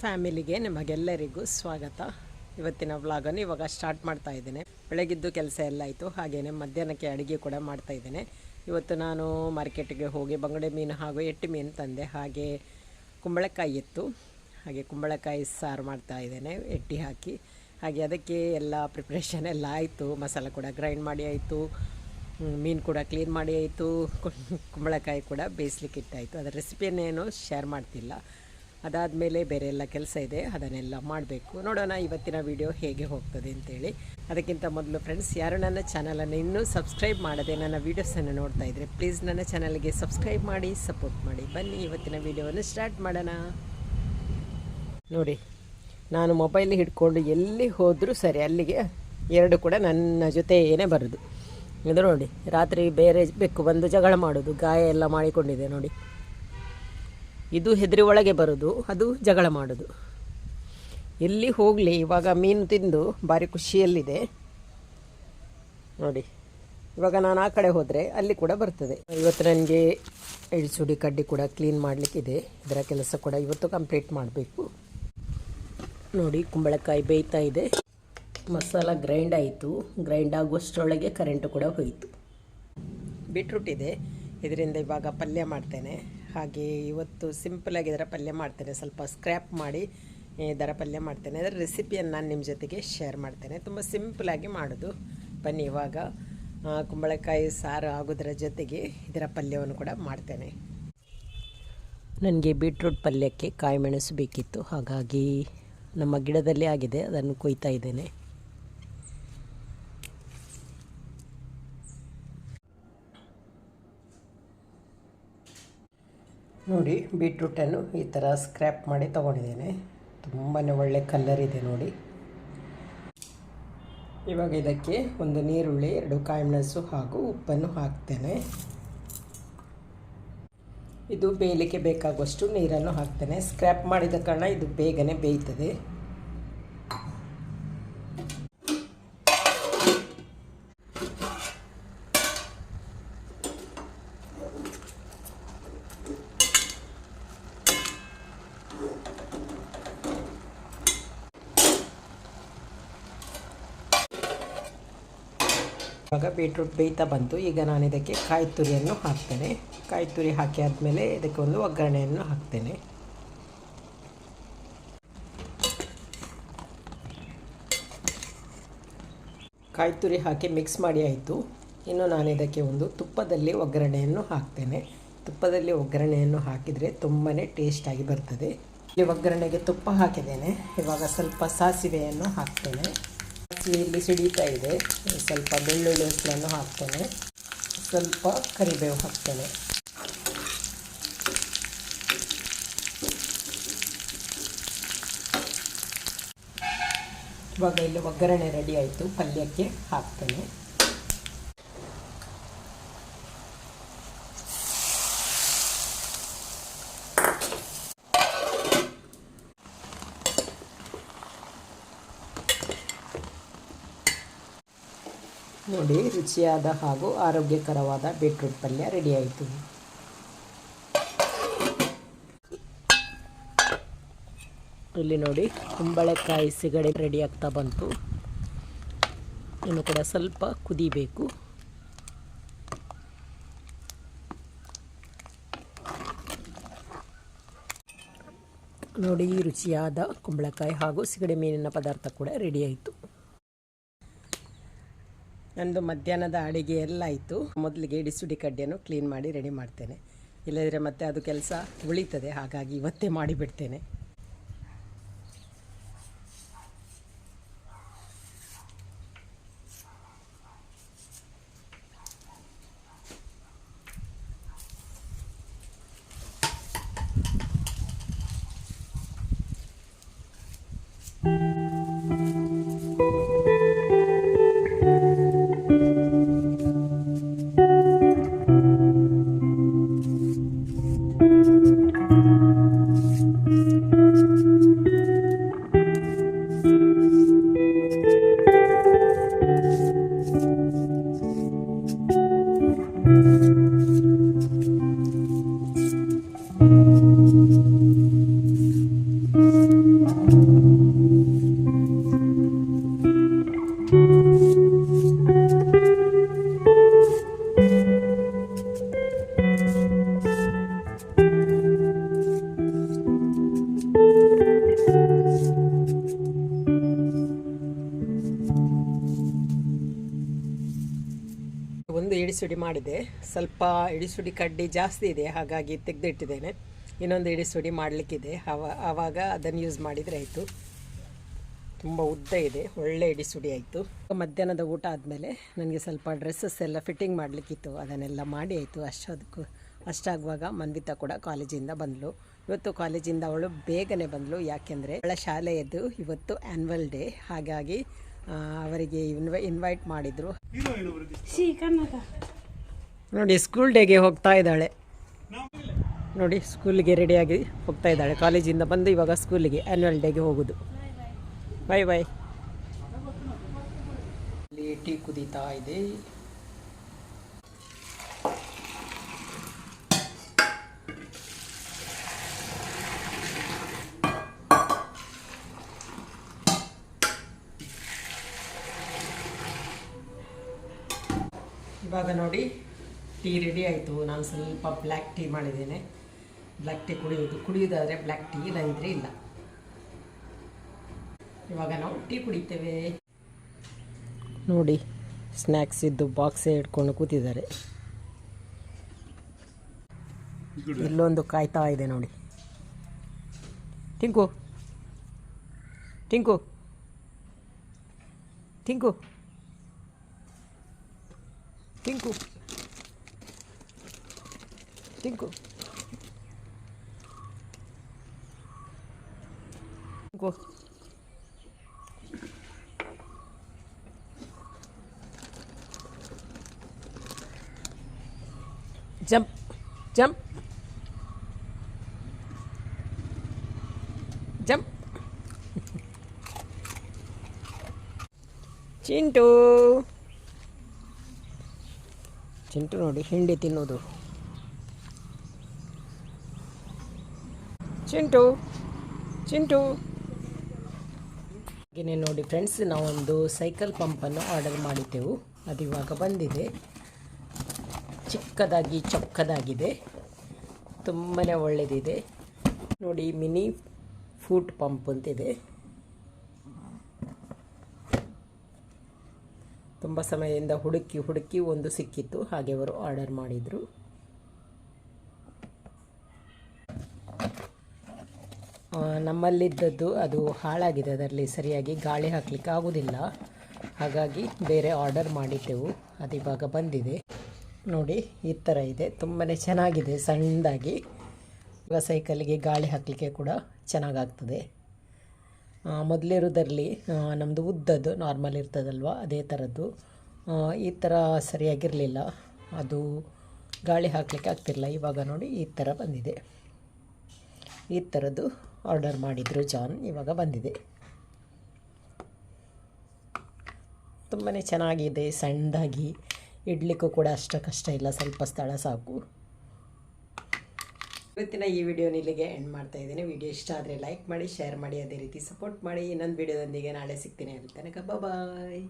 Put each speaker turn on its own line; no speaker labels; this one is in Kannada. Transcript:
ಫ್ಯಾಮಿಲಿಗೆ ನಿಮಗೆಲ್ಲರಿಗೂ ಸ್ವಾಗತ. ಇವತ್ತಿನ ವ್ಲಾಗನ್ನು ಇವಾಗ ಸ್ಟಾರ್ಟ್ ಮಾಡ್ತಾ ಇದ್ದೇನೆ. ಬೆಳಗಿದ್ದು ಕೆಲಸ ಎಲ್ಲ ಆಯಿತು. ಹಾಗೆಯೇ ಮಧ್ಯಾಹ್ನಕ್ಕೆ ಅಡುಗೆ ಕೂಡ ಮಾಡ್ತಾ ಇದ್ದೇನೆ. ಇವತ್ತು ನಾನು ಮಾರ್ಕೆಟಿಗೆ ಹೋಗಿ ಬಂಗಡೆ ಮೀನು ಹಾಗೂ ಎಟ್ಟಿ ಮೀನು ತಂದೆ. ಹಾಗೆ ಕುಂಬಳಕಾಯಿ ಇತ್ತು ಹಾಗೆ ಕುಂಬಳಕಾಯಿ ಸಾರು ಮಾಡ್ತಾ ಇದ್ದೇನೆ, ಎಟ್ಟಿ ಹಾಕಿ. ಹಾಗೆ ಅದಕ್ಕೆ ಎಲ್ಲ ಪ್ರಿಪ್ರೇಷನ್ ಎಲ್ಲ ಆಯಿತು. ಮಸಾಲೆ ಕೂಡ ಗ್ರೈಂಡ್ ಮಾಡಿ ಆಯಿತು. ಮೀನು ಕೂಡ ಕ್ಲೀನ್ ಮಾಡಿ ಆಯಿತು. ಕುಂಬಳಕಾಯಿ ಕೂಡ ಬೇಯಿಸ್ಲಿಕ್ಕೆ ಇಟ್ಟಾಯಿತು. ಅದರ ರೆಸಿಪಿಯನ್ನೇನು ಶೇರ್ ಮಾಡ್ತಿಲ್ಲ. ಅದಾದಮೇಲೆ ಬೇರೆ ಎಲ್ಲ ಕೆಲಸ ಇದೆ, ಅದನ್ನೆಲ್ಲ ಮಾಡಬೇಕು. ನೋಡೋಣ ಇವತ್ತಿನ ವಿಡಿಯೋ ಹೇಗೆ ಹೋಗ್ತದೆ ಅಂತೇಳಿ. ಅದಕ್ಕಿಂತ ಮೊದಲು ಫ್ರೆಂಡ್ಸ್ ಯಾರು ನನ್ನ ಚಾನಲನ್ನು ಇನ್ನೂ ಸಬ್ಸ್ಕ್ರೈಬ್ ಮಾಡದೆ ನನ್ನ ವೀಡಿಯೋಸನ್ನು ನೋಡ್ತಾ ಇದ್ದರೆ ಪ್ಲೀಸ್ ನನ್ನ ಚಾನಲ್ಗೆ ಸಬ್ಸ್ಕ್ರೈಬ್ ಮಾಡಿ ಸಪೋರ್ಟ್ ಮಾಡಿ. ಬನ್ನಿ ಇವತ್ತಿನ ವಿಡಿಯೋವನ್ನು ಸ್ಟಾರ್ಟ್ ಮಾಡೋಣ. ನೋಡಿ, ನಾನು ಮೊಬೈಲ್ ಹಿಡ್ಕೊಂಡು ಎಲ್ಲಿ ಹೋದರೂ ಸರಿ ಅಲ್ಲಿಗೆ ಎರಡು ಕೂಡ ನನ್ನ ಜೊತೆ ಏನೇ ಬರೋದು. ಇದು ನೋಡಿ, ರಾತ್ರಿ ಬೇರೆ ಬೆಕ್ಕು ಬಂದು ಜಗಳ ಮಾಡೋದು, ಗಾಯ ಎಲ್ಲ ಮಾಡಿಕೊಂಡಿದೆ ನೋಡಿ. ಇದು ಹೆದರಿ ಒಳಗೆ ಬರೋದು, ಅದು ಜಗಳ ಮಾಡೋದು. ಎಲ್ಲಿ ಹೋಗಲಿ, ಇವಾಗ ಮೀನು ತಿಂದು ಭಾರಿ ಖುಷಿಯಲ್ಲಿದೆ. ನೋಡಿ, ಇವಾಗ ನಾನು ಆ ಕಡೆ ಹೋದರೆ ಅಲ್ಲಿ ಕೂಡ ಬರ್ತದೆ. ಇವತ್ತು ನನಗೆ ಎಳ್ಸುಡಿ ಕಡ್ಡಿ ಕೂಡ ಕ್ಲೀನ್ ಮಾಡಲಿಕ್ಕಿದೆ. ಇದರ ಕೆಲಸ ಕೂಡ ಇವತ್ತು ಕಂಪ್ಲೀಟ್ ಮಾಡಬೇಕು. ನೋಡಿ, ಕುಂಬಳಕಾಯಿ ಬೇಯ್ತಾ ಇದೆ. ಮಸಾಲ ಗ್ರೈಂಡ್ ಆಯಿತು. ಗ್ರೈಂಡ್ ಆಗುವಷ್ಟರೊಳಗೆ ಕರೆಂಟು ಕೂಡ ಹೋಯಿತು. ಬೀಟ್ರೂಟ್ ಇದೆ. ಇದರಿಂದ ಇವಾಗ ಪಲ್ಯ ಮಾಡ್ತೇನೆ. ಹಾಗೆ ಇವತ್ತು ಸಿಂಪಲಾಗಿ ಇದರ ಪಲ್ಯ ಮಾಡ್ತೇನೆ. ಸ್ವಲ್ಪ ಸ್ಕ್ರ್ಯಾಪ್ ಮಾಡಿ ಇದರ ಪಲ್ಯ ಮಾಡ್ತೇನೆ. ಅದರ ರೆಸಿಪಿಯನ್ನು ನಾನು ನಿಮ್ಮ ಜೊತೆಗೆ ಶೇರ್ ಮಾಡ್ತೇನೆ. ತುಂಬ ಸಿಂಪಲಾಗಿ ಮಾಡೋದು. ಬನ್ನಿ, ಇವಾಗ ಕುಂಬಳಕಾಯಿ ಸಾರು ಆಗೋದರ ಜೊತೆಗೆ ಇದರ ಪಲ್ಯವನ್ನು ಕೂಡ ಮಾಡ್ತೇನೆ. ನನಗೆ ಬೀಟ್ರೂಟ್ ಪಲ್ಯಕ್ಕೆ ಕಾಯಿ ಮೆಣಸು ಬೇಕಿತ್ತು. ಹಾಗಾಗಿ ನಮ್ಮ ಗಿಡದಲ್ಲಿ ಆಗಿದೆ. ಅದನ್ನು ಕೊಯ್ತಾ ಇದ್ದೇನೆ. ನೋಡಿ ಬೀಟ್ರೂಟನ್ನು ಈ ಥರ ಸ್ಕ್ರ್ಯಾಪ್ ಮಾಡಿ ತೊಗೊಂಡಿದ್ದೇನೆ. ತುಂಬಾ ಒಳ್ಳೆ ಕಲರ್ ಇದೆ ನೋಡಿ. ಇವಾಗ ಇದಕ್ಕೆ ಒಂದು ನೀರುಳ್ಳಿ, ಎರಡು ಕಾಯಿಮೆಣಸು ಹಾಗೂ ಉಪ್ಪನ್ನು ಹಾಕ್ತೇನೆ. ಇದು ಬೇಯಲಿಕ್ಕೆ ಬೇಕಾಗುವಷ್ಟು ನೀರನ್ನು ಹಾಕ್ತೇನೆ. ಸ್ಕ್ರ್ಯಾಪ್ ಮಾಡಿದ ಕಾರಣ ಇದು ಬೇಗನೆ ಬೇಯ್ತದೆ. ಇವಾಗ ಬೀಟ್ರೂಟ್ ಬೇಯ್ತಾ ಬಂತು. ಈಗ ನಾನು ಇದಕ್ಕೆ ಕಾಯಿ ತುರಿಯನ್ನು ಹಾಕ್ತೇನೆ. ಕಾಯಿ ತುರಿ ಹಾಕಿ ಆದಮೇಲೆ ಇದಕ್ಕೆ ಒಂದು ಒಗ್ಗರಣೆಯನ್ನು ಹಾಕ್ತೇನೆ. ಕಾಯಿ ತುರಿ ಹಾಕಿ ಮಿಕ್ಸ್ ಮಾಡಿ ಆಯಿತು. ಇನ್ನು ನಾನು ಇದಕ್ಕೆ ಒಂದು ತುಪ್ಪದಲ್ಲಿ ಒಗ್ಗರಣೆಯನ್ನು ಹಾಕ್ತೇನೆ. ತುಪ್ಪದಲ್ಲಿ ಒಗ್ಗರಣೆಯನ್ನು ಹಾಕಿದರೆ ತುಂಬಾ ಟೇಸ್ಟಾಗಿ ಬರ್ತದೆ. ಇಲ್ಲಿ ಒಗ್ಗರಣೆಗೆ ತುಪ್ಪ ಹಾಕಿದ್ದೇನೆ. ಇವಾಗ ಸ್ವಲ್ಪ ಸಾಸಿವೆಯನ್ನು ಹಾಕ್ತೇನೆ. ಸಾಸಿವೆ ಇಲ್ಲಿ ಸಿಡಿತಾ ಇದೆ. ಸ್ವಲ್ಪ ಬೆಳ್ಳುಳ್ಳಿ ಉಸ್ಲನ್ನು ಹಾಕ್ತೇನೆ. ಸ್ವಲ್ಪ ಕರಿಬೇವು ಹಾಕ್ತೇನೆ. ಇವಾಗ ಇಲ್ಲಿ ಒಗ್ಗರಣೆ ರೆಡಿ ಆಯಿತು. ಪಲ್ಯಕ್ಕೆ ಹಾಕ್ತೇನೆ. ನೋಡಿ, ರುಚಿಯಾದ ಹಾಗೂ ಆರೋಗ್ಯಕರವಾದ ಬೀಟ್ರೂಟ್ ಪಲ್ಯ ರೆಡಿಯಾಯಿತು. ಇಲ್ಲಿ ನೋಡಿ, ಕುಂಬಳಕಾಯಿ ಸಿಗಡೆ ರೆಡಿ ಆಗ್ತಾ ಬಂತು. ಇನ್ನು ಕೂಡ ಸ್ವಲ್ಪ ಕುದಿಬೇಕು. ನೋಡಿ, ರುಚಿಯಾದ ಕುಂಬಳಕಾಯಿ ಹಾಗೂ ಸಿಗಡೆ ಮೀನಿನ ಪದಾರ್ಥ ಕೂಡ ರೆಡಿಯಾಯಿತು. ನಂದು ಮಧ್ಯಾಹ್ನದ ಅಡುಗೆ ಎಲ್ಲ ಆಯಿತು. ಮೊದಲಿಗೆ ಡಿಸುಡಿ ಕಡ್ಡಿಯನ್ನು ಕ್ಲೀನ್ ಮಾಡಿ ರೆಡಿ ಮಾಡ್ತೇನೆ. ಇಲ್ಲದಿದ್ದರೆ ಮತ್ತೆ ಅದು ಕೆಲಸ ಉಳಿತದೆ, ಹಾಗಾಗಿ ಇವತ್ತೇ ಮಾಡಿಬಿಡ್ತೇನೆ thank you ಒಂದು ಇಡಿಸುಡಿ ಮಾಡಿದೆ. ಸ್ವಲ್ಪ ಇಡಿಸುಡಿ ಕಡ್ಡಿ ಜಾಸ್ತಿ ಇದೆ, ಹಾಗಾಗಿ ತೆಗೆದಿಟ್ಟಿದ್ದೇನೆ. ಇನ್ನೊಂದು ಇಡಿಸುಡಿ ಮಾಡಲಿಕ್ಕಿದೆ. ಅವ ಆವಾಗ ಅದನ್ನು ಯೂಸ್ ಮಾಡಿದರೆ ಆಯಿತು. ತುಂಬ ಉದ್ದ ಇದೆ, ಒಳ್ಳೆ ಇಡಿಸುಡಿ ಆಯಿತು. ಮಧ್ಯಾಹ್ನದ ಊಟ ಆದಮೇಲೆ ನನಗೆ ಸ್ವಲ್ಪ ಡ್ರೆಸ್ಸಸ್ ಎಲ್ಲ ಫಿಟ್ಟಿಂಗ್ ಮಾಡಲಿಕ್ಕಿತ್ತು. ಅದನ್ನೆಲ್ಲ ಮಾಡಿ ಆಯಿತು. ಅಷ್ಟೊದಕ್ಕೂ, ಅಷ್ಟಾಗುವಾಗ ಮನ್ವಿತಾ ಕೂಡ ಕಾಲೇಜಿಂದ ಬಂದಳು ಇವತ್ತು ಕಾಲೇಜಿಂದ ಅವಳು ಬೇಗನೆ ಬಂದಳು ಯಾಕೆಂದರೆ ಅವಳ ಶಾಲೆಯದ್ದು ಇವತ್ತು ಆ್ಯನ್ವಲ್ ಡೇ ಹಾಗಾಗಿ ಅವರಿಗೆ ಇನ್ವೈ ಇನ್ವೈಟ್ ಮಾಡಿದರು. ನೋಡಿ ಸ್ಕೂಲ್ ಡೇಗೆ ಹೋಗ್ತಾ ಇದ್ದಾಳೆ. ನೋಡಿ ಸ್ಕೂಲ್ಗೆ ರೆಡಿಯಾಗಿ ಹೋಗ್ತಾ ಇದ್ದಾಳೆ. ಕಾಲೇಜಿಂದ ಬಂದು ಇವಾಗ ಸ್ಕೂಲಿಗೆ ಆ್ಯನ್ಯುವಲ್ ಡೇಗೆ ಹೋಗೋದು. ಬೈ ಬೈ ಟೀ ಕುದೀತಾ ಇದೆ. ಇವಾಗ ನೋಡಿ, ಟೀ ರೆಡಿ ಆಯಿತು. ನಾನು ಸ್ವಲ್ಪ ಬ್ಲ್ಯಾಕ್ ಟೀ ಮಾಡಿದ್ದೇನೆ. ಬ್ಲ್ಯಾಕ್ ಟೀ ಕುಡಿಯೋದು ಕುಡಿಯೋದಾದರೆ ಬ್ಲ್ಯಾಕ್ ಟೀ ಇಲ್ಲದಿದ್ದರೆ ಇಲ್ಲ. ಇವಾಗ ನಾವು ಟೀ ಕುಡಿತೇವೆ. ನೋಡಿ ಸ್ನ್ಯಾಕ್ಸ್ ಇದ್ದು ಬಾಕ್ಸೇ ಇಟ್ಕೊಂಡು ಕೂತಿದ್ದಾರೆ. ಇಲ್ಲೊಂದು ಕಾಯ್ತಾ ಇದೆ ನೋಡಿ. Tinku. Tinku. Tinku. Tinku Tinku Tinku jump jump jump Chintu Chintu ನೋಡಿ, ಹಿಂಡಿ ತಿನ್ನೋದು. ಚಿಂಟು ಚಿಂಟು. ಹಾಗೆಯೇ ನೋಡಿ ಫ್ರೆಂಡ್ಸ್ ನಾವೊಂದು ಸೈಕಲ್ ಪಂಪನ್ನು ಆರ್ಡರ್ ಮಾಡಿದ್ದೆವು. ಅದು ಇವಾಗ ಬಂದಿದೆ. ಚಿಕ್ಕದಾಗಿ ಚೊಕ್ಕದಾಗಿದೆ. ತುಂಬಾ ಒಳ್ಳೆಯದಿದೆ ನೋಡಿ ಮಿನಿ ಫೂಟ್ ಪಂಪ್ ಅಂತಿದೆ. ತುಂಬ ಸಮಯದಿಂದ ಹುಡುಕಿ ಹುಡುಕಿ ಒಂದು ಸಿಕ್ಕಿತ್ತು. ಹಾಗೆ ಅವರು ಆರ್ಡರ್ ಮಾಡಿದರು. ನಮ್ಮಲ್ಲಿದ್ದದ್ದು ಅದು ಹಾಳಾಗಿದೆ. ಅದರಲ್ಲಿ ಸರಿಯಾಗಿ ಗಾಳಿ ಹಾಕಲಿಕ್ಕೆ ಆಗೋದಿಲ್ಲ. ಹಾಗಾಗಿ ಬೇರೆ ಆರ್ಡರ್ ಮಾಡಿದ್ದೆವು. ಅದು ಇವಾಗ ಬಂದಿದೆ. ನೋಡಿ, ಈ ಥರ ಇದೆ. ತುಂಬಾ ಚೆನ್ನಾಗಿದೆ. ಸಣ್ಣದಾಗಿ. ಇವಾಗ ಸೈಕಲ್ಗೆ ಗಾಳಿ ಹಾಕಲಿಕ್ಕೆ ಕೂಡ ಚೆನ್ನಾಗಾಗ್ತದೆ. ಮೊದಲಿರೋದರಲ್ಲಿ ನಮ್ಮದು ಉದ್ದದ್ದು ನಾರ್ಮಲ್ ಇರ್ತದಲ್ವ, ಅದೇ ಥರದ್ದು ಈ ಥರ ಸರಿಯಾಗಿರಲಿಲ್ಲ. ಅದು ಗಾಳಿ ಹಾಕಲಿಕ್ಕೆ ಆಗ್ತಿರಲಿಲ್ಲ. ಇವಾಗ ನೋಡಿ ಈ ಥರ ಬಂದಿದೆ. ಈ ಥರದ್ದು ಆರ್ಡರ್ ಮಾಡಿದರು ಜಾನ್ ಇವಾಗ ಬಂದಿದೆ. ತುಂಬಾ ಚೆನ್ನಾಗಿದೆ, ಸಣ್ಣದಾಗಿ. ಇಡ್ಲಿಕ್ಕೂ ಕೂಡ ಅಷ್ಟು ಕಷ್ಟ ಇಲ್ಲ, ಸ್ವಲ್ಪ ಸ್ಥಳ ಸಾಕು. ಇವತ್ತಿನ ಈ ವಿಡಿಯೋನ ಇಲ್ಲಿಗೆ ಎಂಡ್ ಮಾಡ್ತಾ ಇದ್ದೀನಿ. ವಿಡಿಯೋ ಇಷ್ಟ ಆದರೆ ಲೈಕ್ ಮಾಡಿ ಶೇರ್ ಮಾಡಿ, ಅದೇ ರೀತಿ ಸಪೋರ್ಟ್ ಮಾಡಿ. ಇನ್ನೊಂದು ವಿಡಿಯೋದೊಂದಿಗೆ ನಾಳೆ ಸಿಗ್ತೀನಿ. ಅಂತ ತನಕ ಬಾಯ್